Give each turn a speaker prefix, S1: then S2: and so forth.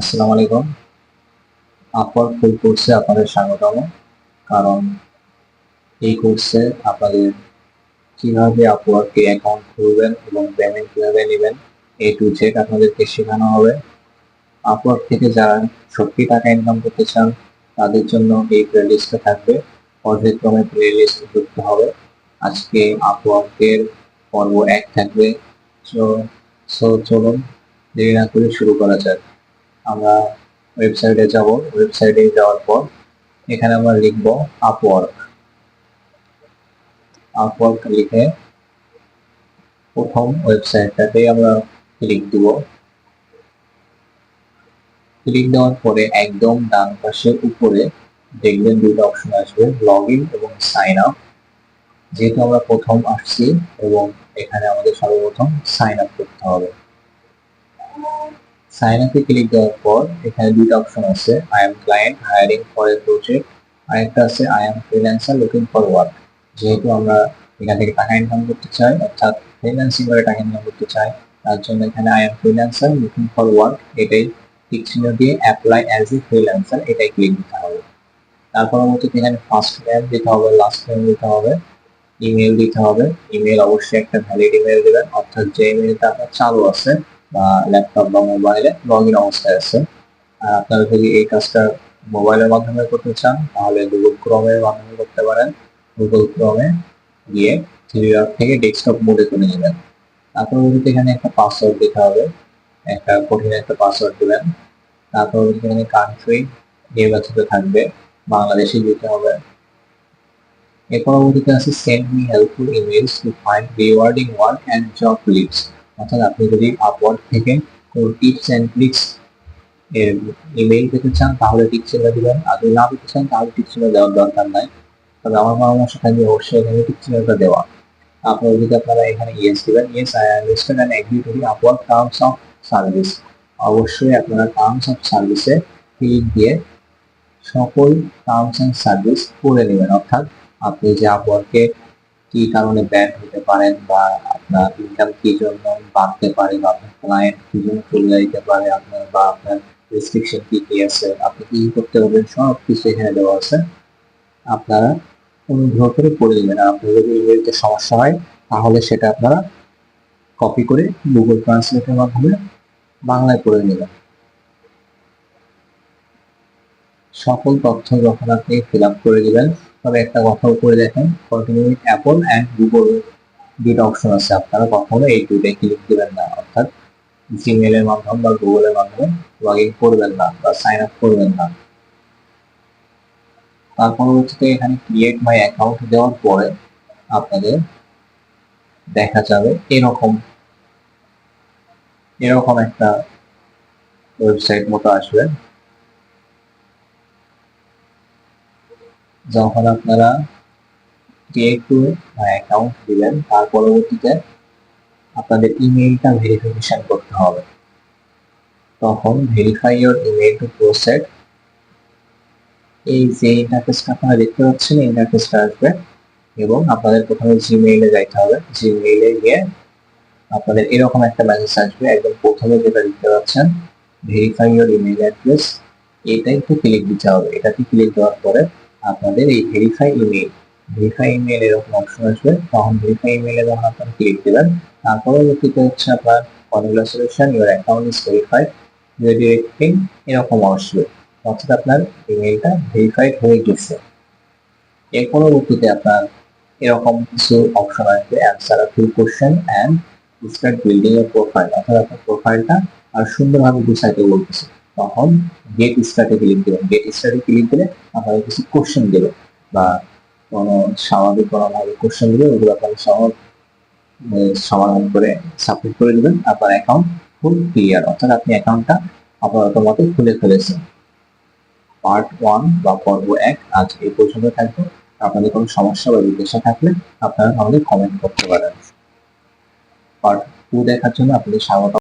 S1: আসসালামু আলাইকুম। আপওয়ার্ক ফুল কোর্সে আপনাদের স্বাগতম। কারণ এই কোর্সে আপনাদের কীভাবে আপওয়ার্কে অ্যাকাউন্ট খুলবেন এবং পেমেন্ট কীভাবে নেবেন, এ টু জেড আপনাদেরকে শেখানো হবে। আপওয়ার্ক থেকে যারা সত্যি টাকা ইনকাম করতে চান, তাদের জন্য এই প্লেলিস্টটা থাকবে। পর্যায়ক্রমে প্লেলিস্ট যুক্ত হবে। আজকে আপওয়ার্কের পর্ব এক থাকবে। চলুন, দেরি না করে শুরু করা যাক। আমরা ওয়েবসাইটে যাব। ওয়েবসাইটে যাওয়ার পর এখানে আমরা লিখব আপওয়ার্ক আপওয়ার্ক লিখে প্রথম ওয়েবসাইটটাতে আমরা ক্লিক দিব। ক্লিক দেওয়ার পরে একদম ডান পাশে উপরে দেখবেন দুটো অপশন আসবে লগ ইন এবং সাইন আপ যেহেতু আমরা প্রথম আসছি এবং এখানে আমাদের সর্বপ্রথম সাইন আপ করতে হবে। সাইন আপে ক্লিক দেওয়ার পর এখানে দুইটা অপশন আছে I am client hiring for a project আরেকটা আছে I am freelancer looking for work যেহেতু আমরা এখান থেকে টাকা ইনকাম করতে চাই, অর্থাৎ ফ্রিল্যান্সিং করে টাকা ইনকাম করতে চাই, তার জন্য এখানে I am freelancer looking for work এটাই টিক চিহ্ন দিয়ে অ্যাপ্লাই অ্যাজ এ ফ্রিল্যান্সার এটাই ক্লিক দিতে হবে। তার পরবর্তীতে এখানে ফার্স্ট নেম দিতে হবে লাস্ট নেম দিতে হবে ইমেল দিতে হবে। ইমেল অবশ্যই একটা ভ্যালিড ইমেল দেবেন, অর্থাৎ যে ইমেলটা আপনার চালু আছে বা ল্যাপটপ বা মোবাইলে লগ ইন অবস্থায় আছে। আর আপনারা যদি এই কাজটা মোবাইলের মাধ্যমে করতে চান, তাহলে গুগল ক্রোমের মাধ্যমে করতে পারেন। গুগল ক্রোমে গিয়ে থ্রি ডট থেকে ডেস্কটপ মোডে করে নেবেন তারপর এখানে একটা পাসওয়ার্ড দিতে হবে, একটা কঠিন একটা পাসওয়ার্ড দেবেন, তারপর এখানে কান্ট্রি নির্বাচিত থাকবে, বাংলাদেশে দিতে হবে। এর পরবর্তীতে আছে send me helpful emails to find rewarding work and job leads অর্থাৎ আপনি যদি আপওয়ার্ক থেকে কোনো টিপস অ্যান্ড ট্রিক্স এর ইমেইল পেতে চান, তাহলে টিপস চিহ্ন দিবেন। আর যদি না পেতে চান, তাহলে টিপস চিহ্ন দেওয়ার দরকার নাই। তবে আমার পরামর্শ থাকবে অবশ্যই এখানে টিপস চিহ্নটা দেওয়া। আপনারা যদি আপনারা এখানে ইয়েস দিবেন yes I understand and agree to the Upwork terms of service অবশ্যই আপনারা টার্মস অফ সার্ভিসে ক্লিক দিয়ে সকল টার্মস অ্যান্ড সার্ভিস পড়ে নেবেন। অর্থাৎ আপনি যে আপওয়ার্কে কি কারণে ব্যান্ড হতে পারেন বা আপনার ইনকাম কি জন্য বাড়তে পারে বা আপনার ক্লায়েন্ট কি জন্য চলে যাইতে পারে? আপনার বা আপনার রেস্ট্রিকশন কি কি আছে? আপনি কি করতে পারবেন? সব কিছু এখানে দেওয়া আছে। আপনারা অনুগ্রহ করে পড়ে নেবেন। যদি ইমেলতে সমস্যা হয়, তাহলে সেটা আপনারা কপি করে গুগল ট্রান্সলেটের মাধ্যমে বাংলায় পড়ে নেবেন। সকল তথ্য যখন আপনি ফিল আপ করে দিবেন, তবে একটা কথা উপরে দেখেন। Continue with Apple and Google দুটো অপশন আছে। আপনারা কখনো এই দুটোই ক্লিক দিবেন না, অর্থাৎ জিমেলের মাধ্যমে বা গুগলের মাধ্যমে লগ ইন করবেন না বা সাইন আপ করবেন না। তার পরবর্তীতে এখানে ক্রিয়েট মাই অ্যাকাউন্ট দেওয়ার পরে আপনাদের দেখা যাবে এরকম এরকম একটা ওয়েবসাইট মতো আসবে। যখন আপনারা ক্রিয়েট অ্যাকাউন্ট দিবেন তার পরবর্তীতে আপনাদের ইমেইলটা ভেরিফিকেশন করতে হবে। তখন verify your email to proceed এই যে ইন্টারফেসটা আপনারা দেখতে পাচ্ছেন ইন্টারফেসটা আসবে এবং আপনাদের প্রথমে জিমেইলে যাইতে হবে। জিমেইলে গিয়ে আপনাদের এরকম একটা মেসেজ আসবে, একদম প্রথমে যেটা দেখতে পাচ্ছেন ভেরিফাই ইওর ইমেইল অ্যাড্রেস এটাই তো ক্লিক দিতে হবে। এটাতে ক্লিক দেওয়ার পরে আপনাদের এই ভেরিফাই ইমেইল ভেরিফাই ইমেইল এরকম অপশন আসবে। তখন ভেরিফাই ইমেইলে যখন আপনারা ক্লিক দেবেন তার পরবর্তীতে হচ্ছে আপনার congratulation your account is verified redirecting এরকম আসবে। অর্থাৎ আপনার ইমেইলটা ভেরিফাইড হয়ে গেছে। এর পরবর্তীতে আপনার এরকম কিছু অপশন আসবে answer a few question and start building এর প্রোফাইল অর্থাৎ আপনার প্রোফাইলটা আর সুন্দরভাবে গুছাইতে বলতেছে। তখন গেট স্টার্টে ক্লিক দেবেন। গেট স্টার্টে ক্লিক দিলে আপনাকে কিছু কোশ্চেন দেবে বা কোনো স্বাভাবিক কোনোভাবে কোশ্চেন দিবে ওগুলো আপনাকে সহজ সমাধান করে সাবমিট করে দেবেন আপনার অ্যাকাউন্ট ফুল ক্লিয়ার অর্থাৎ আপনি অ্যাকাউন্টটা আপনার মতো খুলে ফেলেছেন। পার্ট ওয়ান বা পর্ব এক আজ এই পর্যন্ত থাকবে। আপনাদের কোনো সমস্যা বা জিজ্ঞাসা থাকলে আপনারা আমাদের কমেন্ট করতে পারেন। পার্ট টু দেখার জন্য আপনাদের স্বাগত।